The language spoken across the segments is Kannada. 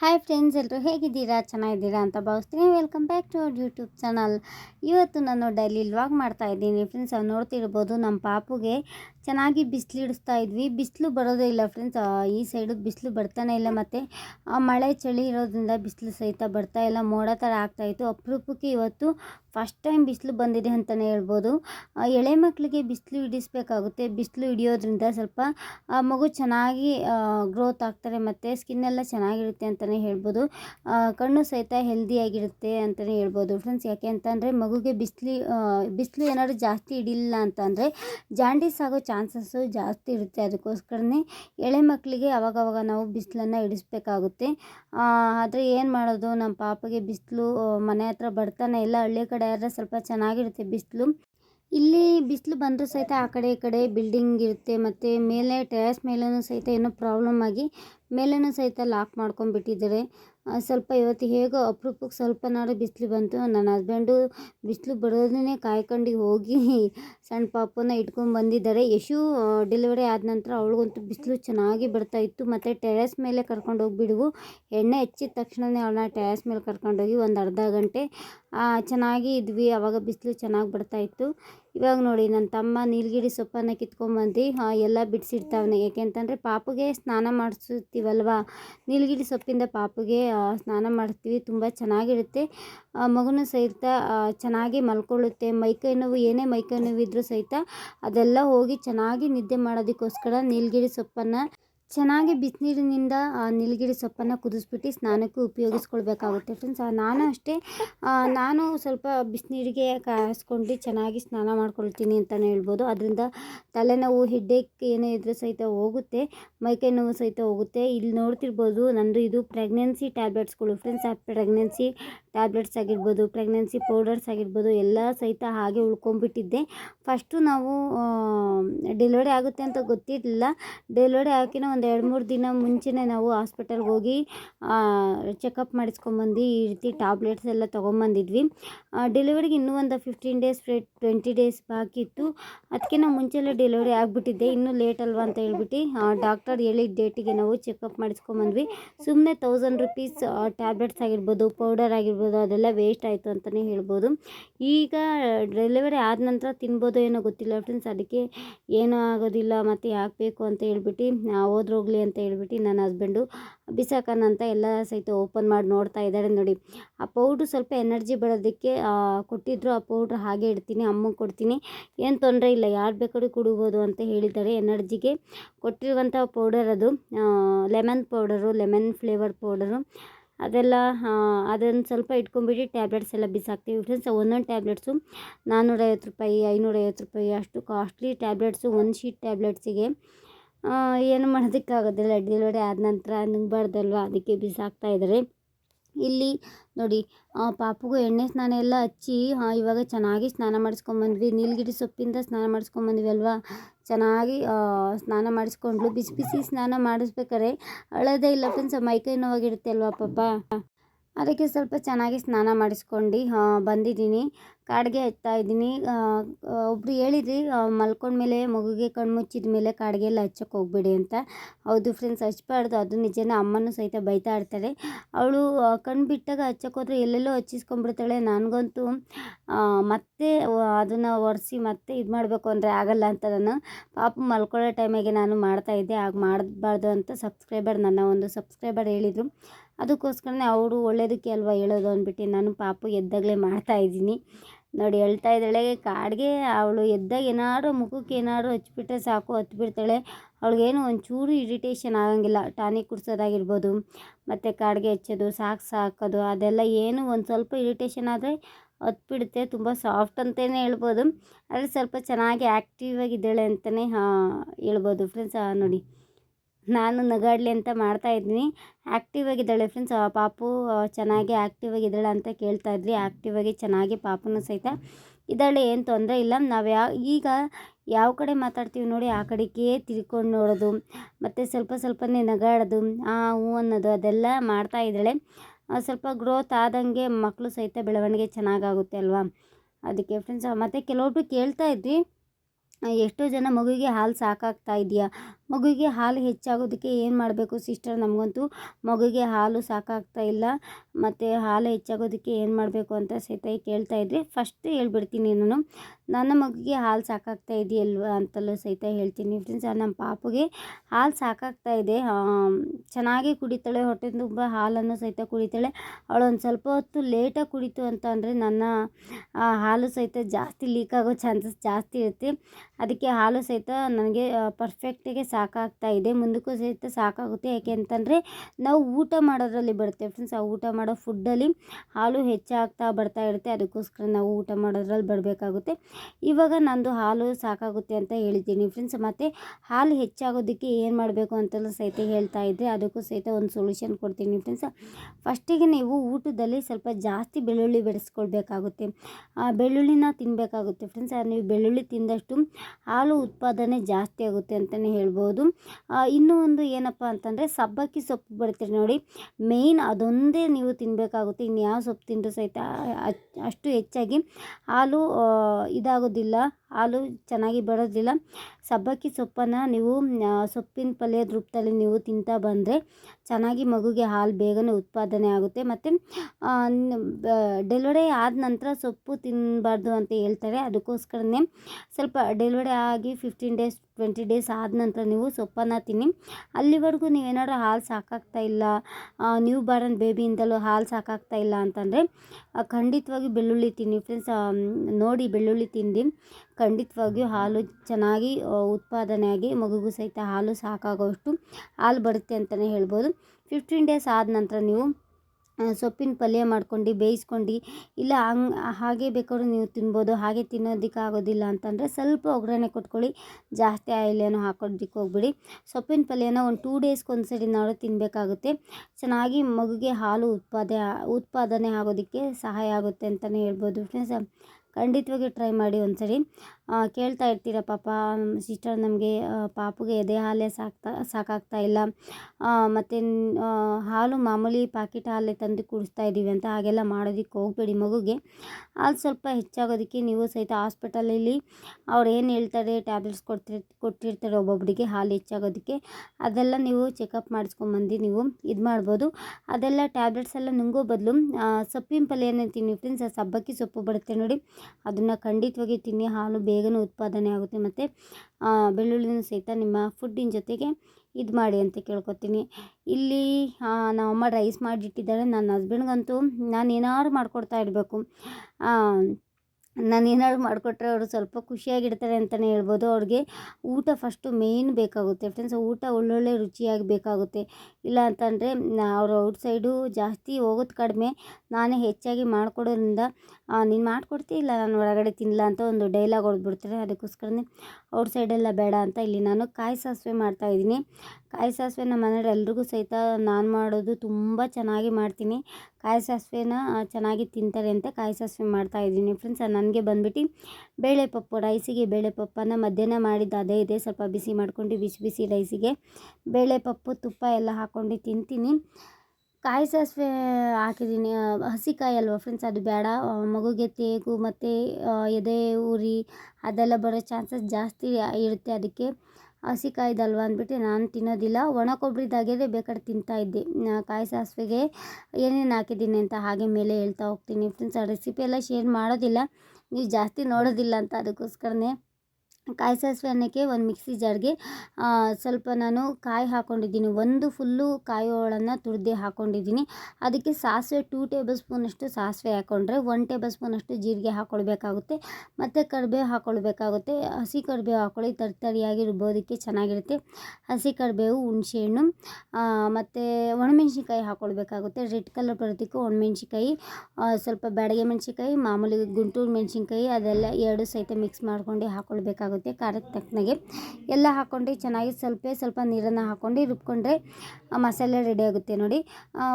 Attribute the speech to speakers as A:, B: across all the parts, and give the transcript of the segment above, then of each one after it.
A: ಹಾಯ್ ಫ್ರೆಂಡ್ಸ್ ಎಲ್ಲರೂ ಹೇಗಿದ್ದೀರಾ? ಚೆನ್ನಾಗಿದ್ದೀರಾ ಅಂತ ಭಾವಿಸ್ತೀನಿ. Welcome back to our YouTube channel ಇವತ್ತು ನಾನು ಡೈಲಿ ವ್ಲಾಗ್ ಮಾಡ್ತಾ ಇದ್ದೀನಿ. ಫ್ರೆಂಡ್ಸ್ ನೋಡ್ತಿರ್ಬೋದು ನಮ್ಮ ಪಾಪುಗೆ ಚೆನ್ನಾಗಿ ಬಿಸಿಲು ಇಡಿಸ್ತಾ ಇದ್ವಿ. ಬಿಸಿಲು ಬರೋದೇ ಇಲ್ಲ ಫ್ರೆಂಡ್ಸ್ ಈ ಸೈಡು ಬಿಸಿಲು ಬರ್ತಾನೆ ಇಲ್ಲ. ಮತ್ತು ಮಳೆ ಚಳಿ ಇರೋದ್ರಿಂದ ಬಿಸಿಲು ಸಹಿತ ಬರ್ತಾ ಇಲ್ಲ. ಮೋಡ ಥರ ಆಗ್ತಾಯಿತ್ತು ಅಪರೂಪಕ್ಕೆ ಇವತ್ತು ಫಸ್ಟ್ ಟೈಮ್ ಬಿಸಿಲು ಬಂದಿದೆ ಅಂತಲೇ ಹೇಳ್ಬೋದು. ಎಳೆ ಮಕ್ಕಳಿಗೆ ಬಿಸಿಲು ಹಿಡಿಸ್ಬೇಕಾಗುತ್ತೆ ಬಿಸಿಲು ಹಿಡಿಯೋದ್ರಿಂದ ಸ್ವಲ್ಪ ಮಗು ಚೆನ್ನಾಗಿ ಗ್ರೋತ್ ಆಗ್ತಾರೆ. ಮತ್ತು ಸ್ಕಿನ್ ಚೆನ್ನಾಗಿರುತ್ತೆ ಚೆನ್ನಾಗಿರುತ್ತೆ ಅಂತಲೇ ಹೇಳ್ಬೋದು. ಕಣ್ಣು ಸಹಿತ ಹೆಲ್ದಿಯಾಗಿರುತ್ತೆ ಅಂತಲೇ ಹೇಳ್ಬೋದು ಫ್ರೆಂಡ್ಸ್ ಯಾಕೆ ಅಂತಂದರೆ ಮಗುಗೆ ಬಿಸಿಲು ಬಿಸಿಲು ಏನಾದರೂ ಜಾಸ್ತಿ ಹಿಡಿಲಿಲ್ಲ ಅಂತಂದರೆ ಜಾಂಡೀಸ್ ಆಗೋ ಚಾನ್ಸಸ್ಸು ಜಾಸ್ತಿ ಇರುತ್ತೆ. ಅದಕ್ಕೋಸ್ಕರನೇ ಎಳೆ ಮಕ್ಕಳಿಗೆ ಅವಾಗವಾಗ ನಾವು ಬಿಸಿಲನ್ನು ಇಡಿಸ್ಬೇಕಾಗುತ್ತೆ ಆದರೆ ಏನು ಮಾಡೋದು? ನಮ್ಮ ಪಾಪಗೆ ಬಿಸಿಲು ಮನೆ ಹತ್ರ ಬರ್ತಾನೆ ಇಲ್ಲ, ಹಳ್ಳಿ ಕಡೆ ಆದರೆ ಸ್ವಲ್ಪ ಚೆನ್ನಾಗಿರುತ್ತೆ ಬಿಸಿಲು. ಇಲ್ಲಿ ಬಿಸಿಲು ಬಂದರೂ ಸಹಿತ ಆ ಕಡೆ ಈ ಕಡೆ ಬಿಲ್ಡಿಂಗ್ ಇರುತ್ತೆ. ಮತ್ತು ಮೇಲೆ ಟೆರೆಸ್ ಮೇಲೂ ಸಹಿತ ಏನೋ ಪ್ರಾಬ್ಲಮ್ ಆಗಿ ಮೇಲೂ ಸಹಿತ ಲಾಕ್ ಮಾಡ್ಕೊಂಡ್ಬಿಟ್ಟಿದ್ದಾರೆ. ಸ್ವಲ್ಪ ಇವತ್ತು ಹೇಗೋ ಅಪರೂಪಕ್ಕೆ ಸ್ವಲ್ಪನಾದ್ರು ಬಿಸಿಲು ಬಂತು. ನನ್ನ ಹಸ್ಬೆಂಡು ಬಿಸಿಲು ಬರೋದನ್ನೇ ಕಾಯ್ಕೊಂಡು ಹೋಗಿ ಸಣ್ಣ ಪಾಪನ ಇಟ್ಕೊಂಡು ಬಂದಿದ್ದಾರೆ. ಯಶು ಡೆಲಿವರಿ ಆದ ನಂತರ ಅವಳಿಗಂತೂ ಬಿಸಿಲು ಚೆನ್ನಾಗಿ ಬರ್ತಾ ಇತ್ತು. ಮತ್ತು ಟೆರೆಸ್ ಮೇಲೆ ಕರ್ಕೊಂಡು ಹೋಗಿಬಿಡುವು. ಎಣ್ಣೆ ಹಚ್ಚಿದ ತಕ್ಷಣವೇ ಅವಳನ್ನ ಟೆರೆಸ್ ಮೇಲೆ ಕರ್ಕೊಂಡೋಗಿ ಒಂದು ಅರ್ಧ ಗಂಟೆ ಚೆನ್ನಾಗಿ ಇದ್ವಿ. ಆವಾಗ ಬಿಸಿಲು ಚೆನ್ನಾಗಿ ಬರ್ತಾ ಇತ್ತು. ಇವಾಗ ನೋಡಿ ನನ್ನ ತಮ್ಮ ನೀಲಗಿರಿ ಸೊಪ್ಪನ್ನು ಕಿತ್ಕೊಂಬಂದು ಎಲ್ಲ ಬಿಡಿಸಿಡ್ತಾವನೆ. ಯಾಕೆಂತಂದರೆ ಪಾಪುಗೆ ಸ್ನಾನ ಮಾಡಿಸುತ್ತೀವಲ್ವ? ನೀಲಗಿರಿ ಸೊಪ್ಪಿಂದ ಪಾಪುಗೆ ಸ್ನಾನ ಮಾಡ್ತೀವಿ. ತುಂಬ ಚೆನ್ನಾಗಿರುತ್ತೆ. ಮಗುನೂ ಸಹಿತ ಚೆನ್ನಾಗಿ ಮಲ್ಕೊಳ್ಳುತ್ತೆ. ಮೈಕೈ ನೋವು, ಏನೇ ಮೈಕೈ ಇದ್ದರೂ ಸಹಿತ ಅದೆಲ್ಲ ಹೋಗಿ ಚೆನ್ನಾಗಿ ನಿದ್ದೆ ಮಾಡೋದಕ್ಕೋಸ್ಕರ ನೀಲಗಿರಿ ಸೊಪ್ಪನ್ನು ಚೆನ್ನಾಗಿ ಬಿಸಿನೀರಿನಿಂದ ನೀಲಗಿರಿ ಸೊಪ್ಪನ್ನು ಕುದಿಸ್ಬಿಟ್ಟು ಸ್ನಾನಕ್ಕೆ ಉಪಯೋಗಿಸ್ಕೊಳ್ಬೇಕಾಗುತ್ತೆ ಫ್ರೆಂಡ್ಸ್ ನಾನು ಅಷ್ಟೇ ನಾನು ಸ್ವಲ್ಪ ಬಿಸಿನೀರಿಗೆ ಕಾಯಿಸ್ಕೊಂಡು ಚೆನ್ನಾಗಿ ಸ್ನಾನ ಮಾಡ್ಕೊಳ್ತೀನಿ ಅಂತಲೇ ಹೇಳ್ಬೋದು. ಅದರಿಂದ ತಲೆನೋವು ಹೆಡ್ಡೇಕ್ ಏನೇ ಇದ್ರೂ ಸಹಿತ ಹೋಗುತ್ತೆ, ಮೈಕೈ ನೋವು ಸಹಿತ ಹೋಗುತ್ತೆ. ಇಲ್ಲಿ ನೋಡ್ತಿರ್ಬೋದು ನಂದು ಇದು ಪ್ರೆಗ್ನೆನ್ಸಿ ಟ್ಯಾಬ್ಲೆಟ್ಸ್ಗಳು ಫ್ರೆಂಡ್ಸ್ ಆ ಪ್ರೆಗ್ನೆನ್ಸಿ ಟ್ಯಾಬ್ಲೆಟ್ಸ್ ಆಗಿರ್ಬೋದು ಪ್ರೆಗ್ನೆನ್ಸಿ ಪೌಡರ್ಸ್ ಆಗಿರ್ಬೋದು, ಎಲ್ಲ ಸಹಿತ ಹಾಗೆ ಉಳ್ಕೊಂಡ್ಬಿಟ್ಟಿದ್ದೆ. ಫಸ್ಟು ನಾವು ಡೆಲಿವರಿ ಆಗುತ್ತೆ ಅಂತ ಗೊತ್ತಿರಲಿಲ್ಲ. ಡೆಲಿವರಿ ಆಗೋಕ್ಕಿಂತ ಒಂದು ಎರಡು ಮೂರು ದಿನ ಮುಂಚೆನೇ ನಾವು ಹಾಸ್ಪಿಟಲ್ಗೆ ಹೋಗಿ ಚೆಕಪ್ ಮಾಡಿಸ್ಕೊಂಬಂದು ಈ ರೀತಿ ಟ್ಯಾಬ್ಲೆಟ್ಸ್ ಎಲ್ಲ ತೊಗೊಂಬಂದಿದ್ವಿ. ಡೆಲಿವರಿಗೆ ಇನ್ನೂ ಒಂದು ಫಿಫ್ಟೀನ್ ಡೇಸ್ ಟ್ವೆಂಟಿ ಡೇಸ್ ಬಾಕಿ ಇತ್ತು. ಅದಕ್ಕೆ ನಾವು ಮುಂಚೆಲ್ಲ ಡೆಲಿವರಿ ಆಗಿಬಿಟ್ಟಿದ್ದೆ. ಇನ್ನೂ ಲೇಟ್ ಅಲ್ವಾ ಅಂತ ಹೇಳ್ಬಿಟ್ಟು ಡಾಕ್ಟರ್ ಹೇಳಿದ ಡೇಟಿಗೆ ನಾವು ಚೆಕಪ್ ಮಾಡಿಸ್ಕೊಂಬಂದ್ವಿ. ಸುಮ್ಮನೆ ತೌಸಂಡ್ ರುಪೀಸ್ ಟ್ಯಾಬ್ಲೆಟ್ಸ್ ಆಗಿರ್ಬೋದು ಪೌಡರ್ ಆಗಿರ್ಬೋದು, ಅದೆಲ್ಲ ವೇಸ್ಟ್ ಆಯಿತು ಅಂತಲೇ ಹೇಳ್ಬೋದು. ಈಗ ಡೆಲಿವರಿ ಆದ ನಂತರ ತಿನ್ಬೋದು ಏನೋ ಗೊತ್ತಿಲ್ಲ ಫ್ರೆಂಡ್ಸ್ ಅದಕ್ಕೆ ಏನೂ ಆಗೋದಿಲ್ಲ, ಮತ್ತು ಯಾಕೆ ಬೇಕು ಅಂತ ಹೇಳ್ಬಿಟ್ಟು ಹೋದ್ರೋಗ್ಲಿ ಅಂತ ಹೇಳ್ಬಿಟ್ಟು ನನ್ನ ಹಸ್ಬೆಂಡು ಬಿಸಾಕಣ ಅಂತ ಎಲ್ಲ ಸಹಿತ ಓಪನ್ ಮಾಡಿ ನೋಡ್ತಾ ಇದ್ದಾರೆ ನೋಡಿ. ಆ ಪೌಡ್ರು ಸ್ವಲ್ಪ ಎನರ್ಜಿ ಬರೋದಕ್ಕೆ ಕೊಟ್ಟಿದ್ರು ಆ ಪೌಡ್ರ್ ಹಾಗೆ ಇಡ್ತೀನಿ, ಅಮ್ಮಗೆ ಕೊಡ್ತೀನಿ. ಏನು ತೊಂದರೆ ಇಲ್ಲ, ಯಾರು ಬೇಕಾದ್ರೂ ಕುಡಿಬೋದು ಅಂತ ಹೇಳಿದ್ದಾರೆ ಎನರ್ಜಿಗೆ ಕೊಟ್ಟಿರುವಂಥ ಪೌಡರ್ ಅದು lemon powder lemon flavour powder ಅದೆಲ್ಲ ಅದನ್ನು ಸ್ವಲ್ಪ ಇಟ್ಕೊಂಡ್ಬಿಟ್ಟು ಟ್ಯಾಬ್ಲೆಟ್ಸ್ ಎಲ್ಲ ಬಿಸಾಕ್ತೀವಿ. ಫ್ರೆಂಡ್ಸ್ ಒಂದೊಂದು ಟ್ಯಾಬ್ಲೆಟ್ಸು ನಾನ್ನೂರೈವತ್ತು ರೂಪಾಯಿ, ಐನೂರೈವತ್ತು ರೂಪಾಯಿ ಅಷ್ಟು ಕಾಸ್ಟ್ಲಿ ಟ್ಯಾಬ್ಲೆಟ್ಸು ಒಂದು ಶೀಟ್ ಟ್ಯಾಬ್ಲೆಟ್ಸಿಗೆ ಏನು ಮಾಡೋದಕ್ಕಾಗೋದಿಲ್ಲ. ಡೆಲಿವರಿ ಆದ ನಂತರ ನುಂಗಬಾರ್ದಲ್ವ? ಅದಕ್ಕೆ ಬಿಸಾಕ್ತಾ ಇದ್ದಾರೆ. ಇಲ್ಲಿ ನೋಡಿ ಪಾಪಗೂ ಎಣ್ಣೆ ಸ್ನಾನ ಎಲ್ಲ ಹಚ್ಚಿ ಇವಾಗ ಚೆನ್ನಾಗಿ ಸ್ನಾನ ಮಾಡಿಸ್ಕೊಂಬಂದ್ವಿ ನೀಲಗಿರಿ ಸೊಪ್ಪಿಂದ ಸ್ನಾನ ಮಾಡಿಸ್ಕೊಂಬಂದ್ವಿ ಅಲ್ವಾ? ಚೆನ್ನಾಗಿ ಸ್ನಾನ ಮಾಡಿಸ್ಕೊಂಡ್ಲು. ಬಿಸಿ ಬಿಸಿ ಸ್ನಾನ ಮಾಡಿಸ್ಬೇಕಾರೆ ಅಳೋದೇ ಇಲ್ಲ. ಫ್ರೆಂಡ್ಸ್ ಮೈಕೈ ನೋವಾಗಿರುತ್ತೆ ಅಲ್ವಾ ಪಾಪ? ಅದಕ್ಕೆ ಸ್ವಲ್ಪ ಚೆನ್ನಾಗಿ ಸ್ನಾನ ಮಾಡಿಸ್ಕೊಂಡು ಬಂದಿದ್ದೀನಿ. ಕಾಡಿಗೆ ಹಚ್ತಾ ಇದ್ದೀನಿ. ಒಬ್ಬರು ಹೇಳಿದ್ರಿ ಮಲ್ಕೊಂಡ್ಮೇಲೆ, ಮಗುಗೆ ಕಣ್ಣು ಮುಚ್ಚಿದ ಮೇಲೆ ಕಾಡಿಗೆ ಎಲ್ಲ ಹಚ್ಚಕ್ಕೆ ಹೋಗ್ಬೇಡಿ ಅಂತ. ಹೌದು ಫ್ರೆಂಡ್ಸ್ ಹಚ್ಬಾರ್ದು. ಅದು ನಿಜನೇ ಅಮ್ಮನೂ ಸಹಿತ ಬೈತಾ ಇರ್ತಾರೆ. ಅವಳು ಕಣ್ಣು ಬಿಟ್ಟಾಗ ಹಚ್ಚಕ್ಕೆ ಹೋದ್ರೆ ಎಲ್ಲೆಲ್ಲೋ ಹಚ್ಚಿಸ್ಕೊಂಡ್ಬಿಡ್ತಾಳೆ. ನನಗಂತೂ ಮತ್ತೆ ಅದನ್ನು ಒರೆಸಿ ಮತ್ತೆ ಇದು ಮಾಡಬೇಕು ಅಂದರೆ ಆಗಲ್ಲ ಅಂತ ನಾನು. ಪಾಪ ಮಲ್ಕೊಳ್ಳೋ ಟೈಮಿಗೆ ನಾನು ಮಾಡ್ತಾಯಿದ್ದೆ ಆಗ ಮಾಡಬಾರ್ದು ಅಂತ ಸಬ್ಸ್ಕ್ರೈಬರ್ ನನ್ನ ಒಂದು ಸಬ್ಸ್ಕ್ರೈಬರ್ ಹೇಳಿದರು. ಅದಕ್ಕೋಸ್ಕರನೇ ಅವರು ಒಳ್ಳೆಯದಕ್ಕೆ ಅಲ್ವಾ ಹೇಳೋದು ಅಂದ್ಬಿಟ್ಟು ನಾನು ಪಾಪು ಎದ್ದಾಗಲೇ ಮಾಡ್ತಾಯಿದ್ದೀನಿ ನೋಡಿ ಹೇಳ್ತಾ ಇದ್ದಾಳೆ, ಕಾಡಿಗೆ ಅವಳು ಎದ್ದಾಗ ಏನಾದ್ರು ಮುಖಕ್ಕೆ ಏನಾದ್ರು ಹಚ್ಬಿಟ್ರೆ ಸಾಕು, ಹತ್ಬಿಡ್ತಾಳೆ. ಅವಳಿಗೇನು ಒಂಚೂರು ಇರಿಟೇಷನ್ ಆಗೋಂಗಿಲ್ಲ ಟಾನಿಕ್ ಕುಡ್ಸೋದಾಗಿರ್ಬೋದು, ಮತ್ತು ಕಾಡಿಗೆ ಹಚ್ಚೋದು, ಸಾಕ್ಸ್ ಹಾಕೋದು, ಅದೆಲ್ಲ ಏನು ಒಂದು ಸ್ವಲ್ಪ ಇರಿಟೇಷನ್ ಆದರೆ ಹತ್ಬಿಡುತ್ತೆ. ತುಂಬ ಸಾಫ್ಟ್ ಅಂತಲೇ ಹೇಳ್ಬೋದು, ಆದರೆ ಸ್ವಲ್ಪ ಚೆನ್ನಾಗಿ ಆ್ಯಕ್ಟಿವ್ ಆಗಿದ್ದಾಳೆ ಅಂತಲೇ ಹೇಳ್ಬೋದು. ಫ್ರೆಂಡ್ಸ್ ನೋಡಿ. ನಾನು ನಗಾಡಲಿ ಅಂತ ಮಾಡ್ತಾ ಇದ್ದೀನಿ. ಆ್ಯಕ್ಟಿವ್ ಆಗಿದ್ದಾಳೆ ಫ್ರೆಂಡ್ಸ್ ಪಾಪು ಚೆನ್ನಾಗಿ ಆ್ಯಕ್ಟಿವ್ ಆಗಿದ್ದಾಳೆ ಅಂತ ಕೇಳ್ತಾ ಇದ್ರಿ ಆ್ಯಕ್ಟಿವ್ ಆಗಿ ಚೆನ್ನಾಗಿ ಪಾಪನೂ ಸಹಿತ ಇದ್ದಾಳೆ. ಏನು ತೊಂದರೆ ಇಲ್ಲ. ನಾವು ಯಾವ ಈಗ ಯಾವ ಕಡೆ ಮಾತಾಡ್ತೀವಿ ನೋಡಿ, ಆ ಕಡೆಗೆ ತಿರ್ಕೊಂಡು ನೋಡೋದು, ಮತ್ತು ಸ್ವಲ್ಪ ಸ್ವಲ್ಪನೇ ನಗಾಡೋದು, ಆ ಹ್ಞೂ ಅನ್ನೋದು ಅದೆಲ್ಲ ಮಾಡ್ತಾ ಇದ್ದಾಳೆ. ಸ್ವಲ್ಪ ಗ್ರೋತ್ ಆದಂಗೆ ಮಕ್ಕಳು ಸಹಿತ ಬೆಳವಣಿಗೆ ಚೆನ್ನಾಗಾಗುತ್ತೆ ಅಲ್ವಾ? ಅದಕ್ಕೆ ಫ್ರೆಂಡ್ಸ್ ಮತ್ತು ಕೆಲವೊಬ್ರು ಕೇಳ್ತಾ ಇದ್ವಿ, ಎಷ್ಟೋ ಜನ ಮಗುವಿಗೆ ಹಾಲು ಸಾಕಾಗ್ತಾ ಇದೆಯಾ ಮಗುವಿಗೆ ಹಾಲು ಹೆಚ್ಚಾಗೋದಕ್ಕೆ ಏನು ಮಾಡಬೇಕು ಸಿಸ್ಟರ್ ನಮಗಂತೂ ಮಗುವಿಗೆ ಹಾಲು ಸಾಕಾಗ್ತಾ ಇಲ್ಲ. ಮತ್ತು ಹಾಲು ಹೆಚ್ಚಾಗೋದಕ್ಕೆ ಏನು ಮಾಡಬೇಕು ಅಂತ ಸಹಿತ ಕೇಳ್ತಾ ಇದ್ರಿ ಫಸ್ಟ್ ಹೇಳ್ಬಿಡ್ತೀನಿ ನಾನು. ನನ್ನ ಮಗುಗೆ ಹಾಲು ಸಾಕಾಗ್ತಾ ಇದೆಯಲ್ವ ಅಂತಲೂ ಸಹಿತ ಹೇಳ್ತೀನಿ. ಫ್ರೆಂಡ್ಸ್ ನಮ್ಮ ಪಾಪುಗೆ ಹಾಲು ಸಾಕಾಗ್ತಾ ಇದೆ. ಚೆನ್ನಾಗಿ ಕುಡಿತಾಳೆ, ಹೊಟ್ಟೆ ತುಂಬ ಹಾಲನ್ನು ಸಹಿತ ಕುಡಿತಾಳೆ. ಅವಳು ಸ್ವಲ್ಪ ಹೊತ್ತು ಲೇಟಾಗಿ ಕುಡಿತು ಅಂತ ಅಂದರೆ ನನ್ನ ಹಾಲು ಸಹಿತ ಜಾಸ್ತಿ ಲೀಕ್ ಆಗೋ ಚಾನ್ಸಸ್ ಜಾಸ್ತಿ ಇರುತ್ತೆ. ಅದಕ್ಕೆ ಹಾಲು ಸಹಿತ ನನಗೆ ಪರ್ಫೆಕ್ಟಿಗೆ ಸಾಕಾಗ್ತಾ ಇದೆ. ಮುಂದಕ್ಕೂ ಸಹಿತ ಸಾಕಾಗುತ್ತೆ. ಯಾಕೆ ಅಂತಂದರೆ, ನಾವು ಊಟ ಮಾಡೋದರಲ್ಲಿ ಬರುತ್ತೆ ಫ್ರೆಂಡ್ಸ್ ಆ ಊಟ ಮಾಡೋ ಫುಡ್ಡಲ್ಲಿ ಹಾಲು ಹೆಚ್ಚಾಗ್ತಾ ಬರ್ತಾ ಇರುತ್ತೆ. ಅದಕ್ಕೋಸ್ಕರ ನಾವು ಊಟ ಮಾಡೋದ್ರಲ್ಲಿ ಬರಬೇಕಾಗುತ್ತೆ. ಇವಾಗ ನಂದು ಹಾಲು ಸಾಕಾಗುತ್ತೆ ಅಂತ ಹೇಳಿದ್ದೀನಿ ಫ್ರೆಂಡ್ಸ್ ಮತ್ತು ಹಾಲು ಹೆಚ್ಚಾಗೋದಕ್ಕೆ ಏನು ಮಾಡಬೇಕು ಅಂತಲೂ ಸಹಿತ ಹೇಳ್ತಾ ಇದ್ದೆ ಅದಕ್ಕೂ ಸಹಿತ ಒಂದು ಸೊಲ್ಯೂಷನ್ ಕೊಡ್ತೀನಿ ಫ್ರೆಂಡ್ಸ್ ಫಸ್ಟಿಗೆ ನೀವು ಊಟದಲ್ಲಿ ಸ್ವಲ್ಪ ಜಾಸ್ತಿ ಬೆಳ್ಳುಳ್ಳಿ ಬೆಳೆಸ್ಕೊಳ್ಬೇಕಾಗುತ್ತೆ ಬೆಳ್ಳುಳ್ಳಿನ ತಿನ್ನಬೇಕಾಗುತ್ತೆ ಫ್ರೆಂಡ್ಸ್ ನೀವು ಬೆಳ್ಳುಳ್ಳಿ ತಿಂದಷ್ಟು ಹಾಲು ಉತ್ಪಾದನೆ ಜಾಸ್ತಿ ಆಗುತ್ತೆ ಅಂತಲೇ ಹೇಳ್ಬೋದು. ಇನ್ನೂ ಒಂದು ಏನಪ್ಪ ಅಂತಂದರೆ ಸಬ್ಬಕ್ಕಿ ಸೊಪ್ಪು ಬರುತ್ತೆ ನೋಡಿ. ಮೇಯ್ನ್ ಅದೊಂದೇ ನೀವು ತಿನ್ನಬೇಕಾಗುತ್ತೆ ಇನ್ನು ಯಾವ ಸೊಪ್ಪು ತಿಂದರೂ ಸಹಿತ ಅಷ್ಟು ಹೆಚ್ಚಾಗಿ ಹಾಲು ಇದಾಗೋದಿಲ್ಲ. ಹಾಲು ಚೆನ್ನಾಗಿ ಬರೋದಿಲ್ಲ. ಸಬ್ಬಕ್ಕಿ ಸೊಪ್ಪನ್ನು ನೀವು ಸೊಪ್ಪಿನ ಪಲ್ಯದ ರೂಪದಲ್ಲಿ ನೀವು ತಿಂತಾ ಬಂದರೆ ಚೆನ್ನಾಗಿ ಮಗುಗೆ ಹಾಲು ಬೇಗನೆ ಉತ್ಪಾದನೆ ಆಗುತ್ತೆ. ಮತ್ತು ಡೆಲಿವರಿ ಆದ ನಂತರ ಸೊಪ್ಪು ತಿನ್ನಬಾರ್ದು ಅಂತ ಹೇಳ್ತಾರೆ. ಅದಕ್ಕೋಸ್ಕರನೇ ಸ್ವಲ್ಪ ಡೆಲಿವರಿ ಆಗಿ ಫಿಫ್ಟೀನ್ ಡೇಸ್ ಟ್ವೆಂಟಿ ಡೇಸ್ ಆದ ನಂತರ ನೀವು ಸೊಪ್ಪನ್ನು ತಿನ್ನಿ. ಅಲ್ಲಿವರೆಗೂ ನೀವೇನಾದ್ರು ಹಾಲು ಸಾಕಾಗ್ತಾ ಇಲ್ಲ ನ್ಯೂ ಬಾರ್ನ್ ಬೇಬಿಯಿಂದಲೂ ಹಾಲು ಸಾಕಾಗ್ತಾ ಇಲ್ಲ ಅಂತಂದರೆ ಖಂಡಿತವಾಗಿ ಬೆಳ್ಳುಳ್ಳಿ ತಿನ್ನಿ. ಫ್ರೆಂಡ್ಸ್ ನೋಡಿ ಬೆಳ್ಳುಳ್ಳಿ ತಿಂದು ಖಂಡಿತವಾಗಿಯೂ ಹಾಲು ಚೆನ್ನಾಗಿ ಉತ್ಪಾದನೆಯಾಗಿ ಮಗುಗೂ ಸಹಿತ ಹಾಲು ಸಾಕಾಗೋಷ್ಟು ಹಾಲು ಬರುತ್ತೆ ಅಂತಲೇ ಹೇಳ್ಬೋದು. ಫಿಫ್ಟೀನ್ ಡೇಸ್ ಆದ ನಂತರ ನೀವು ಸೊಪ್ಪಿನ ಪಲ್ಯ ಮಾಡ್ಕೊಂಡು, ಬೇಯಿಸ್ಕೊಂಡು, ಇಲ್ಲ ಹಂಗ್, ಹಾಗೆ ಬೇಕಾದ್ರೂ ನೀವು ತಿನ್ಬೋದು, ಹಾಗೆ ತಿನ್ನೋದಕ್ಕೆ ಆಗೋದಿಲ್ಲ ಅಂತಂದರೆ ಸ್ವಲ್ಪ ಒಗ್ಗರಣೆ ಕೊಟ್ಕೊಳ್ಳಿ, ಜಾಸ್ತಿ ಆಯಿಲ್ ಏನೋ ಹಾಕೋದಕ್ಕೆ ಹೋಗ್ಬಿಡಿ. ಸೊಪ್ಪಿನ ಪಲ್ಯನ ಒಂದು ಟೂ ಡೇಸ್ಗೆ ಒಂದು ಸರಿ ನಾವು ತಿನ್ನಬೇಕಾಗುತ್ತೆ ಚೆನ್ನಾಗಿ ಮಗುಗೆ ಹಾಲು ಉತ್ಪಾದೆ, ಉತ್ಪಾದನೆ ಆಗೋದಕ್ಕೆ ಸಹಾಯ ಆಗುತ್ತೆ ಅಂತಲೇ ಹೇಳ್ಬೋದು ಫ್ರೆಂಡ್ಸ್ ಖಂಡಿತವಾಗಿ ಟ್ರೈ ಮಾಡಿ ಒಂದ್ಸರಿ. ಕೇಳ್ತಾ ಇರ್ತೀರ ಪಾಪ ಸಿಸ್ಟರ್ ನಮಗೆ ಪಾಪುಗೆ ಎದೆ ಹಾಲೇ ಸಾಕ್ತಾ, ಸಾಕಾಗ್ತಾ ಇಲ್ಲ. ಮತ್ತು ಹಾಲು ಮಾಮೂಲಿ ಪಾಕಿಟ್ ಹಾಲೇ ತಂದು ಕುಡಿಸ್ತಾ ಇದ್ದೀವಿ ಅಂತ ಹಾಗೆಲ್ಲ ಮಾಡೋದಕ್ಕೆ ಹೋಗಬೇಡಿ ಮಗುಗೆ. ಹಾಲು ಸ್ವಲ್ಪ ಹೆಚ್ಚಾಗೋದಕ್ಕೆ ನೀವು ಸಹಿತ ಹಾಸ್ಪಿಟಲಲ್ಲಿ ಅವ್ರು ಏನು ಹೇಳ್ತಾರೆ ಟ್ಯಾಬ್ಲೆಟ್ಸ್ ಕೊಡ್ತಿರ್, ಕೊಟ್ಟಿರ್ತಾರೆ ಒಬ್ಬೊಬ್ಬರಿಗೆ ಹಾಲು ಹೆಚ್ಚಾಗೋದಕ್ಕೆ. ಅದೆಲ್ಲ ನೀವು ಚೆಕಪ್ ಮಾಡಿಸ್ಕೊಂಬಂದು ನೀವು ಇದು ಮಾಡ್ಬೋದು. ಅದೆಲ್ಲ ಟ್ಯಾಬ್ಲೆಟ್ಸ್ ಎಲ್ಲ ನುಂಗೋ ಬದಲು ಸೊಪ್ಪಿನ ಪಲ್ಯನೇ ತಿನ್ನಿ. ಫ್ರೆಂಡ್ಸ್ ಸಬ್ಬಕ್ಕಿ ಸೊಪ್ಪು ಬರುತ್ತೆ ನೋಡಿ. ಅದನ್ನು ಖಂಡಿತವಾಗಿ ತಿನ್ನಿ, ಹಾಲು ಬೇಗನೆ ಉತ್ಪಾದನೆ ಆಗುತ್ತೆ. ಮತ್ತು ಬೆಳ್ಳುಳ್ಳಿನೂ ಸಹಿತ ನಿಮ್ಮ ಫುಡ್ಡಿನ ಜೊತೆಗೆ ಇದು ಮಾಡಿ ಅಂತ ಕೇಳ್ಕೊತೀನಿ. ಇಲ್ಲಿ ನಮ್ಮಮ್ಮ ರೈಸ್ ಮಾಡಿಟ್ಟಿದ್ದಾಳೆ ನನ್ನ ಹಸ್ಬೆಂಡ್ಗಂತೂ ನಾನು ಏನಾದ್ರು ಮಾಡಿಕೊಡ್ತಾ ಇರಬೇಕು. ನಾನು ಏನಾದ್ರು ಮಾಡಿಕೊಟ್ರೆ ಅವರು ಸ್ವಲ್ಪ ಖುಷಿಯಾಗಿರ್ತಾರೆ ಅಂತಲೇ ಹೇಳ್ಬೋದು. ಅವ್ರಿಗೆ ಊಟ ಫಸ್ಟು ಮೇಯ್ನ್ ಬೇಕಾಗುತ್ತೆ. ಫ್ರೆಂಡ್ಸ್ ಊಟ ಒಳ್ಳೊಳ್ಳೆ ರುಚಿಯಾಗಿ ಬೇಕಾಗುತ್ತೆ. ಇಲ್ಲ ಅಂತಂದರೆ ಅವರು ಔಟ್ಸೈಡು ಜಾಸ್ತಿ ಹೋಗೋದು ಕಡಿಮೆ ನಾನೇ ಹೆಚ್ಚಾಗಿ ಮಾಡಿಕೊಡೋದ್ರಿಂದ ನೀನು ಮಾಡಿಕೊಡ್ತೀಯಿಲ್ಲ ನಾನು ಹೊರಗಡೆ ತಿನ್ನಲ್ಲ ಅಂತ ಒಂದು ಡೈಲಾಗ್ ಹೊಡೆದ್ಬಿಡ್ತಾರೆ ಅದಕ್ಕೋಸ್ಕರನೇ ಔಟ್ಸೈಡೆಲ್ಲ ಬೇಡ ಅಂತ ಇಲ್ಲಿ ನಾನು ಕಾಯಿ ಸಾಸಿವೆ ಮಾಡ್ತಾಯಿದ್ದೀನಿ ಕಾಯಿ ಸಾಸಿವೆ ನಮ್ಮ ಮನೆಯವ್ರು ಎಲ್ರಿಗೂ ಸಹಿತ ನಾನು ಮಾಡೋದು ತುಂಬ ಚೆನ್ನಾಗಿ ಮಾಡ್ತೀನಿ. ಕಾಯಿ ಸಾಸಿವೆನ ಚೆನ್ನಾಗಿ ತಿಂತಾರೆ ಅಂತ ಕಾಯಿ ಸಾಸಿವೆ ಮಾಡ್ತಾಯಿದ್ದೀನಿ ಫ್ರೆಂಡ್ಸ್ ನನಗೆ ಬಂದ್ಬಿಟ್ಟು ಬೇಳೆಪಪ್ಪು ರೈಸಿಗೆ ಬೇಳೆ ಪಪ್ಪನ ಮಧ್ಯಾಹ್ನ ಮಾಡಿದ್ದು ಅದೇ ಇದೆ. ಸ್ವಲ್ಪ ಬಿಸಿ ಮಾಡ್ಕೊಂಡು ಬಿಸಿ ಬಿಸಿ ರೈಸಿಗೆ ಬೇಳೆ ಪಪ್ಪು ತುಪ್ಪ ಎಲ್ಲ ಹಾಕ್ಕೊಂಡು ತಿಂತೀನಿ. ಕಾಯಿ ಸಾಸಿವೆ ಹಾಕಿದ್ದೀನಿ. ಹಸಿ ಕಾಯಿ ಅಲ್ವಾ ಫ್ರೆಂಡ್ಸ್ ಅದು ಬೇಡ. ಮಗುಗೆ ತೇಗು ಮತ್ತು ಎದೆ, ಉರಿ ಅದೆಲ್ಲ ಬರೋ ಚಾನ್ಸಸ್ ಜಾಸ್ತಿ ಇರುತ್ತೆ ಅದಕ್ಕೆ. ಹಸಿ ಕಾಯ್ದಲ್ವ ಅಂದ್ಬಿಟ್ಟು ನಾನು ತಿನ್ನೋದಿಲ್ಲ. ಒಣ ಕೊಬ್ಬರಿದಾಗೆ ಬೇಕಾದ್ರೆ ತಿಂತಾಯಿದ್ದೆ ಕಾಯಿ ಸಾಸಿವೆಗೆ ಏನೇನು ಹಾಕಿದ್ದೀನಿ ಅಂತ ಹಾಗೆ ಮೇಲೆ ಹೇಳ್ತಾ ಹೋಗ್ತೀನಿ. ಫ್ರೆಂಡ್ಸ್ ರೆಸಿಪಿ ಎಲ್ಲ ಶೇರ್ ಮಾಡೋದಿಲ್ಲ. ನೀವು ಜಾಸ್ತಿ ನೋಡೋದಿಲ್ಲ ಅಂತ ಅದಕ್ಕೋಸ್ಕರನೇ ಕಾಯಿ ಸಾಸಿವೆ ಅನ್ನಕ್ಕೆ ಒಂದು ಮಿಕ್ಸಿ ಜಾರ್ಗೆ ಸ್ವಲ್ಪ ನಾನು ಕಾಯಿ ಹಾಕ್ಕೊಂಡಿದ್ದೀನಿ ಒಂದು ಫುಲ್ಲು ಕಾಯಿ ಹೋಳನ್ನು ತುರಿದು ಹಾಕ್ಕೊಂಡಿದ್ದೀನಿ ಅದಕ್ಕೆ ಸಾಸಿವೆ ಟೂ ಟೇಬಲ್ ಸ್ಪೂನಷ್ಟು ಸಾಸಿವೆ ಹಾಕ್ಕೊಂಡ್ರೆ ಒನ್ ಟೇಬಲ್ ಸ್ಪೂನಷ್ಟು ಜೀರಿಗೆ ಹಾಕ್ಕೊಳ್ಬೇಕಾಗುತ್ತೆ ಮತ್ತು ಕರಿಬೇವು ಹಾಕ್ಕೊಳ್ಬೇಕಾಗುತ್ತೆ ಹಸಿ ಕರಿಬೇವು ಹಾಕ್ಕೊಳ್ಳಿ ತರ್ತರಿಯಾಗಿ ರುಬ್ಬೋದಕ್ಕೆ ಚೆನ್ನಾಗಿರುತ್ತೆ. ಹಸಿ ಕರಿಬೇವು, ಹುಣಸೆಹಣ್ಣು ಮತ್ತು ಒಣಮೆಣ್ಸಿನ್ಕಾಯಿ ಹಾಕ್ಕೊಳ್ಬೇಕಾಗುತ್ತೆ ರೆಡ್ ಕಲರ್ ಬರೋದಕ್ಕೆ ಒಣಮೆಣ್ಸಿನ್ಕಾಯಿ ಸ್ವಲ್ಪ ಬ್ಯಾಡಗೆ ಮೆಣಸಿನ್ಕಾಯಿ, ಮಾಮೂಲಿ ಗುಂಟೂರು ಮೆಣಸಿನ್ಕಾಯಿ ಅದೆಲ್ಲ ಎರಡು ಸಹಿತ ಮಿಕ್ಸ್ ಮಾಡ್ಕೊಂಡು ಹಾಕ್ಕೊಳ್ಬೇಕಾಗುತ್ತೆ ಆಗುತ್ತೆ. ಖಾರಕ್ಕೆ ತಕ್ಕನಾಗೆ ಎಲ್ಲ ಹಾಕ್ಕೊಂಡು ಚೆನ್ನಾಗಿ ಸ್ವಲ್ಪ ಸ್ವಲ್ಪ ನೀರನ್ನು ಹಾಕ್ಕೊಂಡು ರುಬ್ಕೊಂಡ್ರೆ ಮಸಾಲೆ ರೆಡಿ ಆಗುತ್ತೆ ನೋಡಿ.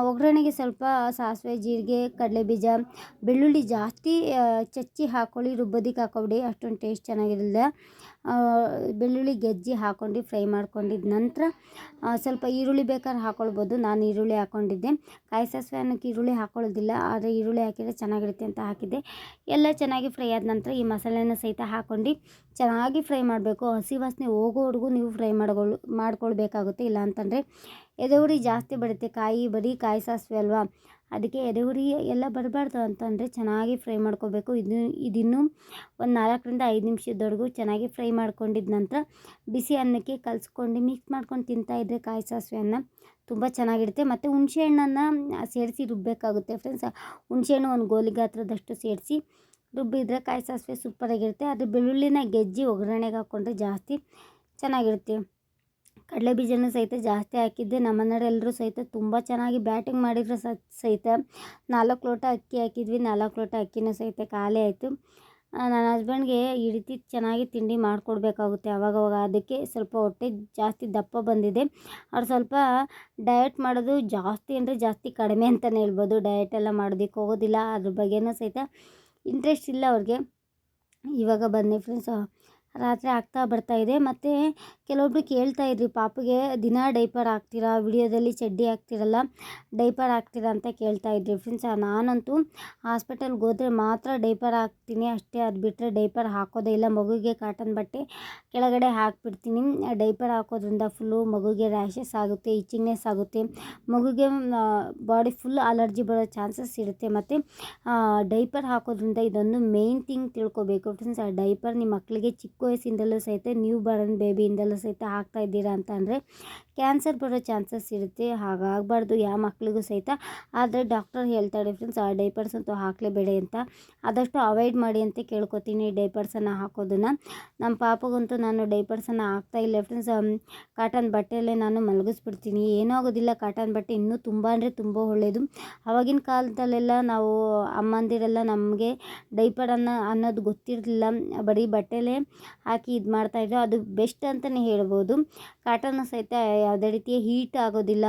A: ಒಗ್ಗರಣೆಗೆ ಸ್ವಲ್ಪ ಸಾಸಿವೆ, ಜೀರಿಗೆ ಕಡಲೆ ಬೀಜ ಬೆಳ್ಳುಳ್ಳಿ ಜಾಸ್ತಿ ಚಚ್ಚಿ ಹಾಕ್ಕೊಳ್ಳಿ ರುಬ್ಬೋದಕ್ಕೆ ಹಾಕೋಬಿಡಿ ಅಷ್ಟೊಂದು ಟೇಸ್ಟ್ ಚೆನ್ನಾಗಿರಲಿಲ್ಲ ಬೆಳ್ಳುಳ್ಳಿ ಗೆಜ್ಜಿ ಹಾಕ್ಕೊಂಡು ಫ್ರೈ ಮಾಡ್ಕೊಂಡಿದ್ದ ನಂತರ ಸ್ವಲ್ಪ ಈರುಳ್ಳಿ ಬೇಕಾದ್ರೆ ಹಾಕ್ಕೊಳ್ಬೋದು ನಾನು ಈರುಳ್ಳಿ ಹಾಕ್ಕೊಂಡಿದ್ದೆ ಕಾಯಿ ಸಾಸಿವೆ ಅನ್ನಕ್ಕೆ ಈರುಳ್ಳಿ ಹಾಕ್ಕೊಳ್ಳೋದಿಲ್ಲ ಆದರೆ ಈರುಳ್ಳಿ ಹಾಕಿದರೆ ಚೆನ್ನಾಗಿರುತ್ತೆ ಅಂತ ಹಾಕಿದ್ದೆ. ಎಲ್ಲ ಚೆನ್ನಾಗಿ ಫ್ರೈ ಆದ ನಂತರ ಈ ಮಸಾಲೆನ ಸಹಿತ ಹಾಕ್ಕೊಂಡು ಚೆನ್ನಾಗಿ ಫ್ರೈ ಮಾಡಬೇಕು. ಹಸಿ ವಾಸನೆ ಹೋಗೋವರೆಗೂ ನೀವು ಫ್ರೈ ಮಾಡ್ಕೊಳ್ಳು, ಮಾಡ್ಕೊಳ್ಬೇಕಾಗುತ್ತೆ. ಇಲ್ಲ ಅಂತಂದರೆ ಎದೆ ಜಾಸ್ತಿ ಬರುತ್ತೆ. ಕಾಯಿ, ಬರೀ ಕಾಯಿ ಸಾಸಿವೆ ಅಲ್ವಾ? ಅದಕ್ಕೆ ಎದೆ ಎಲ್ಲ ಬರಬಾರ್ದು ಅಂತಂದರೆ ಚೆನ್ನಾಗಿ ಫ್ರೈ ಮಾಡ್ಕೋಬೇಕು. ಇದು, ಇದಿನ್ನೂ ಒಂದು ನಾಲ್ಕರಿಂದ ಐದು ನಿಮಿಷದವರೆಗೂ ಚೆನ್ನಾಗಿ ಫ್ರೈ ಮಾಡ್ಕೊಂಡಿದ್ದ ನಂತರ ಬಿಸಿ ಅನ್ನಕ್ಕೆ ಕಲಿಸ್ಕೊಂಡು ಮಿಕ್ಸ್ ಮಾಡ್ಕೊಂಡು ತಿಂತಾಯಿದ್ರೆ ಕಾಯಿ ಸಾಸಿವೆ ಅನ್ನ ತುಂಬ ಚೆನ್ನಾಗಿರುತ್ತೆ. ಮತ್ತು ಹುಣಸೆ ಹಣ್ಣನ್ನು ಸೇರಿಸಿ ರುಬ್ಬಬೇಕಾಗುತ್ತೆ ಫ್ರೆಂಡ್ಸ್ ಹುಣಸೆ ಹಣ್ಣು ಒಂದು ಗೋಲಿ ಗಾತ್ರದಷ್ಟು ಸೇರಿಸಿ ರುಬ್ಬಿದ್ರೆ ಕಾಯಿ ಸಾಸಿವೆ ಸೂಪರಾಗಿರುತ್ತೆ ಅದು ಬೆಳ್ಳುಳ್ಳಿನ ಗೆಜ್ಜಿ ಒಗ್ಗರಣೆಗೆ ಹಾಕ್ಕೊಂಡ್ರೆ ಜಾಸ್ತಿ ಚೆನ್ನಾಗಿರುತ್ತೆ. ಕಡಲೆ ಬೀಜನೂ ಸಹಿತ ಜಾಸ್ತಿ ಹಾಕಿದ್ದೆ. ನಮ್ಮನೆಯವರೆಲ್ಲರೂ ಸಹಿತ ತುಂಬ ಚೆನ್ನಾಗಿ ಬ್ಯಾಟಿಂಗ್ ಮಾಡಿದ್ರು ಸಹಿತ. ನಾಲ್ಕು ಲೋಟ ಅಕ್ಕಿ ಹಾಕಿದ್ವಿ. ನಾಲ್ಕು ಲೋಟ ಅಕ್ಕಿನೂ ಸಹಿತ ಖಾಲಿ ಆಯಿತು. ನನ್ನ ಹಸ್ಬೆಂಡ್ಗೆ ಈ ರೀತಿ ಚೆನ್ನಾಗಿ ತಿಂಡಿ ಮಾಡಿಕೊಡ್ಬೇಕಾಗುತ್ತೆ ಅವಾಗವಾಗ. ಅದಕ್ಕೆ ಸ್ವಲ್ಪ ಹೊಟ್ಟೆ ಜಾಸ್ತಿ ದಪ್ಪ ಬಂದಿದೆ. ಅವ್ರು ಸ್ವಲ್ಪ ಡಯಟ್ ಮಾಡೋದು ಜಾಸ್ತಿ ಅಂದರೆ ಜಾಸ್ತಿ ಕಡಿಮೆ ಅಂತಲೇ ಹೇಳ್ಬೋದು. ಡಯಟ್ ಎಲ್ಲ ಮಾಡೋದಕ್ಕೆ ಹೋಗೋದಿಲ್ಲ. ಅದ್ರ ಬಗ್ಗೆನೂ ಸಹಿತ ಇಂಟ್ರೆಸ್ಟ್ ಇಲ್ಲ ಅವ್ರಿಗೆ. ಇವಾಗ ಬಂದೆ ಫ್ರೆಂಡ್ಸ್ ರಾತ್ರಿ ಆಗ್ತಾ ಬರ್ತಾ ಇದೆ. ಮತ್ತು ಕೆಲವೊಬ್ರು ಕೇಳ್ತಾ ಇದ್ರಿ, ಪಾಪುಗೆ ದಿನ ಡೈಪರ್ ಹಾಕ್ತೀರಾ ವಿಡಿಯೋದಲ್ಲಿ ಚಡ್ಡಿ ಹಾಕ್ತಿರಲ್ಲ, ಡೈಪರ್ ಹಾಕ್ತೀರಾ ಅಂತ ಕೇಳ್ತಾ ಇದ್ರಿ. ಫ್ರೆಂಡ್ಸ್, ನಾನಂತೂ ಹಾಸ್ಪಿಟಲ್ಗೆ ಹೋದರೆ ಮಾತ್ರ ಡೈಪರ್ ಹಾಕ್ತೀನಿ. ಅಷ್ಟೇ, ಅದು ಬಿಟ್ಟರೆ ಡೈಪರ್ ಹಾಕೋದೇ ಇಲ್ಲ. ಮಗುಗೆ ಕಾಟನ್ ಬಟ್ಟೆ ಕೆಳಗಡೆ ಹಾಕ್ಬಿಡ್ತೀನಿ. ಡೈಪರ್ ಹಾಕೋದ್ರಿಂದ ಫುಲ್ಲು ಮಗುಗೆ ರ್ಯಾಷಸ್ ಆಗುತ್ತೆ ಇಚ್ಚಿಂಗ್ನೆಸ್ ಆಗುತ್ತೆ. ಮಗುಗೆ ಬಾಡಿ ಫುಲ್ ಅಲರ್ಜಿ ಬರೋ ಚಾನ್ಸಸ್ ಇರುತ್ತೆ. ಮತ್ತು ಡೈಪರ್ ಹಾಕೋದ್ರಿಂದ ಇದೊಂದು ಮೇನ್ ಥಿಂಗ್ ತಿಳ್ಕೊಬೇಕು. ಫ್ರೆಂಡ್ಸ್, ಆ ಡೈಪರ್ ನಿಮ್ಮ ಮಕ್ಕಳಿಗೆ ಚಿಕ್ಕ ವಯಸ್ಸಿಂದಲೂ ಸಹಿತ ನ್ಯೂ ಬಾರ್ನ್ ಬೇಬಿಯಿಂದಲೂ ಸಹಿತ ಹಾಕ್ತಾ ಇದ್ದೀರಾ ಅಂತ ಅಂದರೆ ಕ್ಯಾನ್ಸರ್ ಬರೋ ಚಾನ್ಸಸ್ ಇರುತ್ತೆ. ಹಾಗಾಗಬಾರ್ದು. ಯಾವ ಮಕ್ಕಳಿಗೂ ಸಹಿತ. ಆದರೆ ಡಾಕ್ಟರ್ ಹೇಳ್ತಾರೆ ಫ್ರೆಂಡ್ಸ್ ಆ ಡೈಪರ್ಸ್ ಅಂತೂ ಹಾಕಲೇಬೇಡಿ ಅಂತ. ಆದಷ್ಟು ಅವಾಯ್ಡ್ ಮಾಡಿ ಅಂತ ಕೇಳ್ಕೊತೀನಿ ಡೈಪರ್ಸನ್ನು ಹಾಕೋದನ್ನು. ನಮ್ಮ ಪಾಪಗಂತೂ ನಾನು ಡೈಪರ್ಸನ್ನು ಹಾಕ್ತಾ ಇಲ್ಲ ಫ್ರೆಂಡ್ಸ್ ಕಾಟನ್ ಬಟ್ಟೆಯಲ್ಲೇ ನಾನು ಮಲಗಿಸ್ಬಿಡ್ತೀನಿ. ಏನೂ ಆಗೋದಿಲ್ಲ. ಕಾಟನ್ ಬಟ್ಟೆ ಇನ್ನೂ ತುಂಬ ಅಂದರೆ ತುಂಬ ಒಳ್ಳೆಯದು ಆವಾಗಿನ ಕಾಲದಲ್ಲೆಲ್ಲ ನಾವು ಅಮ್ಮಂದಿರೆಲ್ಲ ನಮಗೆ ಡೈಪರನ್ನು ಅನ್ನೋದು ಗೊತ್ತಿರಲಿಲ್ಲ. ಬರೀ ಬಟ್ಟೆಲೇ ಹಾಕಿ ಇದು ಮಾಡ್ತಾಯಿದ್ರು ಅದು ಬೆಸ್ಟ್ ಅಂತಲೇ ಹೇಳ್ಬೋದು. ಕಾಟನ್ ಸಹಿತ ಯಾವುದೇ ರೀತಿಯ ಹೀಟ್ ಆಗೋದಿಲ್ಲ.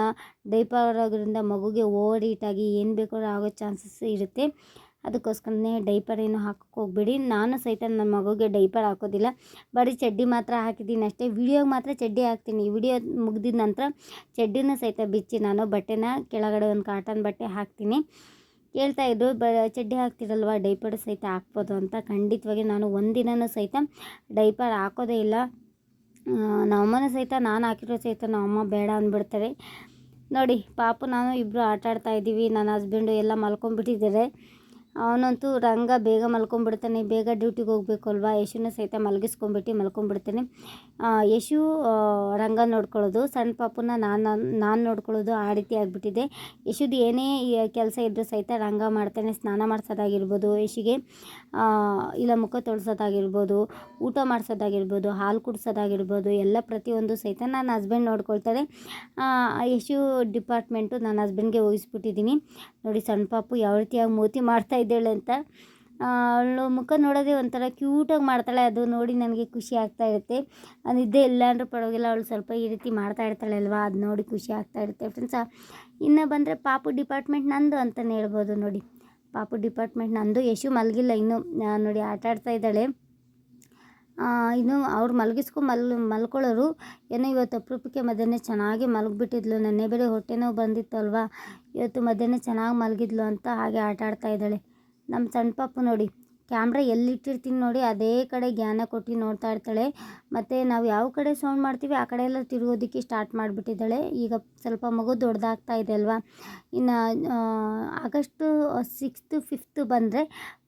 A: ಡೈಪರ್ ಆಗೋದ್ರಿಂದ ಮಗುಗೆ ಓವರ್ ಹೀಟಾಗಿ ಏನು ಬೇಕಾದ್ರೂ ಆಗೋ ಚಾನ್ಸಸ್ ಇರುತ್ತೆ. ಅದಕ್ಕೋಸ್ಕರನೇ ಡೈಪರ್ ಏನು ಹಾಕೋಕ್ಕೆ ಹೋಗ್ಬೇಡಿ. ನಾನು ಸಹಿತ ನನ್ನ ಮಗುಗೆ ಡೈಪರ್ ಹಾಕೋದಿಲ್ಲ. ಬರೀ ಚಡ್ಡಿ ಮಾತ್ರ ಹಾಕಿದ್ದೀನಿ ಅಷ್ಟೇ. ವಿಡಿಯೋಗೆ ಮಾತ್ರ ಚಡ್ಡಿ ಹಾಕ್ತೀನಿ. ವಿಡಿಯೋ ಮುಗಿದಿದ ನಂತರ ಚಡ್ಡಿನ ಸಹಿತ ಬಿಚ್ಚಿ ನಾನು ಬಟ್ಟೆನ ಕೆಳಗಡೆ ಒಂದು ಕಾಟನ್ ಬಟ್ಟೆ ಹಾಕ್ತೀನಿ. ಕೇಳ್ತಾ ಇದ್ರು. ಬ, ಚಡ್ಡಿ ಹಾಕ್ತಿರಲ್ವ? ಡೈಪರ್ ಸಹಿತ ಹಾಕ್ಬೋದು ಅಂತ. ಖಂಡಿತವಾಗಿ ನಾನು ಒಂದಿನನೂ ಸಹಿತ ಡೈಪರ್ ಹಾಕೋದೇ ಇಲ್ಲ. ನಮ್ಮಮ್ಮನೂ ಸಹಿತ, ನಾನು ಹಾಕಿರೋ ಸಹಿತ ನಮ್ಮಮ್ಮ ಬೇಡ ಅಂದ್ಬಿಡ್ತಾರೆ. ನೋಡಿ, ಪಾಪು, ನಾನು ಇಬ್ಬರು ಆಟ ಆಡ್ತಾ ಇದ್ದೀವಿ. ನನ್ನ ಹಸ್ಬೆಂಡು ಎಲ್ಲ ಮಲ್ಕೊಂಡ್ಬಿಟ್ಟಿದ್ದಾರೆ. ಅವನಂತೂ ರಂಗ ಬೇಗ ಮಲ್ಕೊಂಡ್ಬಿಡ್ತಾನೆ, ಬೇಗ ಡ್ಯೂಟಿಗೆ ಹೋಗ್ಬೇಕು ಅಲ್ವಾ ಯಶುನ ಸಹಿತ ಮಲಗಿಸ್ಕೊಂಬಿಟ್ಟು ಮಲ್ಕೊಂಡ್ಬಿಡ್ತಾನೆ. ಯಶು ರಂಗ ನೋಡ್ಕೊಳ್ಳೋದು. ಸಣ್ಣ ಪಾಪುನ ನಾನು ನಾನು ನೋಡ್ಕೊಳ್ಳೋದು ಆ ರೀತಿ ಆಗಿಬಿಟ್ಟಿದೆ. ಯಶುದು ಏನೇ ಕೆಲಸ ಇದ್ದರೂ ಸಹಿತ ರಂಗ ಮಾಡ್ತಾನೆ, ಸ್ನಾನ ಮಾಡಿಸೋದಾಗಿರ್ಬೋದು, ಯಶಿಗೆ ಇಲ್ಲ ಮುಖ ತೊಳ್ಸೋದಾಗಿರ್ಬೋದು, ಊಟ ಮಾಡಿಸೋದಾಗಿರ್ಬೋದು, ಹಾಲು ಕುಡಿಸೋದಾಗಿರ್ಬೋದು, ಎಲ್ಲ ಪ್ರತಿಯೊಂದು ಸಹಿತ ನನ್ನ ಹಸ್ಬೆಂಡ್ ನೋಡ್ಕೊಳ್ತಾರೆ. ಯಶು ಡಿಪಾರ್ಟ್ಮೆಂಟು ನನ್ನ ಹಸ್ಬೆಂಡ್ಗೆ ವಹಿಸ್ಬಿಟ್ಟಿದ್ದೀನಿ ನೋಡಿ ಸಣ್ಣ ಪಾಪು ಯಾವ ರೀತಿಯಾಗಿ ಮೂತಿ ಮಾಡ್ತಾ ಇದ್ದಾಳೆ ಅಂತ. ಅವಳು ಮುಖ ನೋಡೋದೆ ಒಂಥರ ಕ್ಯೂಟಾಗಿ ಮಾಡ್ತಾಳೆ. ಅದು ನೋಡಿ ನನಗೆ ಖುಷಿ ಆಗ್ತಾ ಇರುತ್ತೆ. ನಿದ್ದೆ ಇಲ್ಲ ಅಂದರೂ ಪರವಾಗಿಲ್ಲ, ಅವಳು ಸ್ವಲ್ಪ ಈ ರೀತಿ ಮಾಡ್ತಾ ಅಲ್ವಾ? ಅದು ನೋಡಿ ಖುಷಿ ಆಗ್ತಾ ಇರುತ್ತೆ ಫ್ರೆಂಡ್ಸ್ ಇನ್ನು ಬಂದರೆ ಪಾಪು ಡಿಪಾರ್ಟ್ಮೆಂಟ್ ನಂದು ಅಂತಲೇ ಹೇಳ್ಬೋದು ನೋಡಿ. ಪಾಪು ಡಿಪಾರ್ಟ್ಮೆಂಟ್ ನಂದು. ಯಶು ಮಲಗಿಲ್ಲ ಇನ್ನೂ. ನೋಡಿ ಆಟ ಆಡ್ತಾ ಇದ್ದಾಳೆ. ಇನ್ನು ಅವ್ರು ಮಲಗಿಸ್ಕೊಂಡು ಮಲ್, ಮಲ್ಕೊಳ್ಳೋರು ಏನೋ ಇವತ್ತು ಅಪರೂಪಕ್ಕೆ ಮಧ್ಯಾಹ್ನ ಚೆನ್ನಾಗಿ ಮಲಗಿಬಿಟ್ಟಿದ್ಲು. ನೆನ್ನೆ ಬೇರೆ ಹೊಟ್ಟೆ ನೋವು ಬಂದಿತ್ತು ಅಲ್ವಾ? ಇವತ್ತು ಮಧ್ಯಾಹ್ನ ಚೆನ್ನಾಗಿ ಮಲಗಿದ್ಲು ಅಂತ ಹಾಗೆ ಆಟ ಆಡ್ತಾ ಇದ್ದಾಳೆ. ನಮ್ಮ ಸಣ್ಣ ಪಾಪು ನೋಡಿ, ಕ್ಯಾಮ್ರಾ ಎಲ್ಲಿಟ್ಟಿರ್ತೀನಿ ನೋಡಿ, ಅದೇ ಕಡೆ ಜ್ಞಾನ ಕೊಟ್ಟು ನೋಡ್ತಾ ಇರ್ತಾಳೆ. ಮತ್ತು ನಾವು ಯಾವ ಕಡೆ ಸೌಂಡ್ ಮಾಡ್ತೀವಿ, ಆ ಕಡೆ ಎಲ್ಲ ತಿರುಗೋದಕ್ಕೆ ಸ್ಟಾರ್ಟ್ ಮಾಡಿಬಿಟ್ಟಿದ್ದಾಳೆ. ಈಗ ಸ್ವಲ್ಪ ಮಗು ದೊಡ್ಡದಾಗ್ತಾ ಇದೆ ಅಲ್ವಾ? ಇನ್ನು ಆಗಸ್ಟು ಸಿಕ್ಸ್ತು ಫಿಫ್ತು ಬಂದರೆ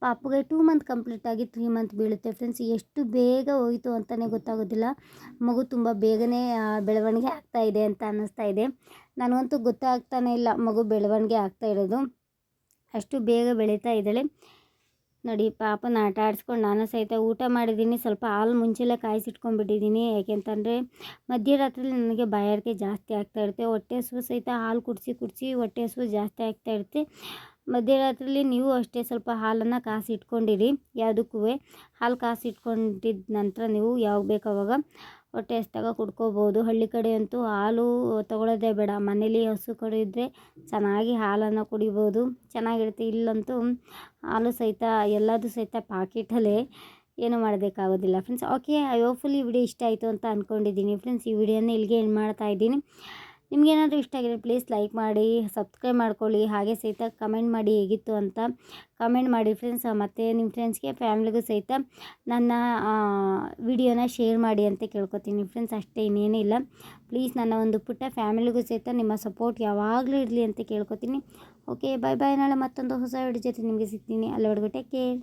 A: ಪಾಪುಗೆ ಟೂ ಮಂತ್ ಕಂಪ್ಲೀಟ್ ಆಗಿ ತ್ರೀ ಮಂತ್ ಬೀಳುತ್ತೆ. ಫ್ರೆಂಡ್ಸ್ ಎಷ್ಟು ಬೇಗ ಹೋಯಿತು ಅಂತಲೇ ಗೊತ್ತಾಗೋದಿಲ್ಲ. ಮಗು ತುಂಬ ಬೇಗನೆ ಬೆಳವಣಿಗೆ ಆಗ್ತಾ ಇದೆ ಅಂತ ಅನ್ನಿಸ್ತಾ ಇದೆ. ನನಗಂತೂ ಗೊತ್ತಾಗ್ತಾನೆ ಇಲ್ಲ ಮಗು ಬೆಳವಣಿಗೆ ಆಗ್ತಾ ಇರೋದು. ಅಷ್ಟು ಬೇಗ ಬೆಳೀತಾ ಇದ್ದಾಳೆ. ನೋಡಿ, ಪಾಪನ ಆಟ ಆಡಿಸ್ಕೊಂಡು ನಾನು ಸಹಿತ ಊಟ ಮಾಡಿದ್ದೀನಿ. ಸ್ವಲ್ಪ ಹಾಲು ಮುಂಚೆಲೆ ಕಾಯಿಸಿಟ್ಕೊಂಡ್ಬಿಟ್ಟಿದ್ದೀನಿ. ಯಾಕೆಂತಂದರೆ ಮಧ್ಯರಾತ್ರಿ ನನಗೆ ಬಾಯಾರಿಕೆ ಜಾಸ್ತಿ ಆಗ್ತಾ ಇರುತ್ತೆ. ಹೊಟ್ಟೆ ಹಸುವು ಸಹಿತ ಹಾಲು ಕುಡಿಸಿ ಕುಡಿಸಿ ಹೊಟ್ಟೆ ಹಸುವು ಜಾಸ್ತಿ ಆಗ್ತಾ ಇರುತ್ತೆ. ಮಧ್ಯರಾತ್ರಿಲಿ ನೀವು ಅಷ್ಟೇ ಸ್ವಲ್ಪ ಹಾಲನ್ನು ಕಾಸಿ ಇಟ್ಕೊಂಡಿರಿ ಯಾವುದಕ್ಕೂ ಹಾಲು ಕಾಸಿ ಇಟ್ಕೊಂಡಿದ್ದ ನಂತರ ನೀವು ಯಾವಾಗ ಬೇಕಾವಾಗ ಹೊಟ್ಟೆ ಹಸ್ದಾಗ ಕುಡ್ಕೋಬೋದು. ಹಳ್ಳಿ ಕಡೆ ಅಂತೂ ಹಾಲು ತೊಗೊಳ್ಳೋದೇ ಬೇಡ. ಮನೇಲಿ ಹಸು ಕರು ಇದ್ದರೆ ಚೆನ್ನಾಗಿ ಹಾಲನ್ನು ಕುಡಿಬೋದು. ಚೆನ್ನಾಗಿರುತ್ತೆ ಇಲ್ಲಂತೂ ಹಾಲು ಸಹಿತ, ಎಲ್ಲದೂ ಸಹಿತ ಪಾಕಿಟಲ್ಲೇ ಏನೂ ಮಾಡಬೇಕಾಗೋದಿಲ್ಲ. Friends okay I hopefully video ಇಷ್ಟ ಆಯಿತು ಅಂತ ಅಂದ್ಕೊಂಡಿದ್ದೀನಿ ಫ್ರೆಂಡ್ಸ್ ಈ ವಿಡಿಯೋನ ಇಲ್ಲಿಗೆ ಏನು ಮಾಡ್ತಾ ಇದ್ದೀನಿ. ನಿಮಗೇನಾದರೂ ಇಷ್ಟ ಆಗಿದ್ರೆ ಪ್ಲೀಸ್ ಲೈಕ್ ಮಾಡಿ ಸಬ್ಸ್ಕ್ರೈಬ್ ಮಾಡ್ಕೊಳ್ಳಿ. ಹಾಗೆ ಸಹಿತ ಕಮೆಂಟ್ ಮಾಡಿ ಹೇಗಿತ್ತು ಅಂತ ಕಮೆಂಟ್ ಮಾಡಿ ಫ್ರೆಂಡ್ಸ್ ಮತ್ತು ನಿಮ್ಮ ಫ್ರೆಂಡ್ಸ್ಗೆ ಫ್ಯಾಮ್ಲಿಗೂ ಸಹಿತ ನನ್ನ ವಿಡಿಯೋನ ಶೇರ್ ಮಾಡಿ ಅಂತ ಕೇಳ್ಕೊತೀನಿ. ಫ್ರೆಂಡ್ಸ್ ಅಷ್ಟೇ, ಇನ್ನೇನೂ ಇಲ್ಲ. ಪ್ಲೀಸ್ ನನ್ನ ಒಂದು ಪುಟ್ಟ ಫ್ಯಾಮಿಲಿಗೂ ಸಹಿತ ನಿಮ್ಮ ಸಪೋರ್ಟ್ ಯಾವಾಗಲೂ ಇರಲಿ ಅಂತ ಕೇಳ್ಕೊತೀನಿ. ಓಕೆ ಬಾಯ್ ಬಾಯ್ ನಾಳೆ ಮತ್ತೊಂದು ಹೊಸ ವಿಡಿಯೋ ಜೊತೆ ನಿಮಗೆ ಸಿಗ್ತೀನಿ. ಅಲ್ಲಿವರೆಗೂ ಟೇಕ್ ಕೇರ್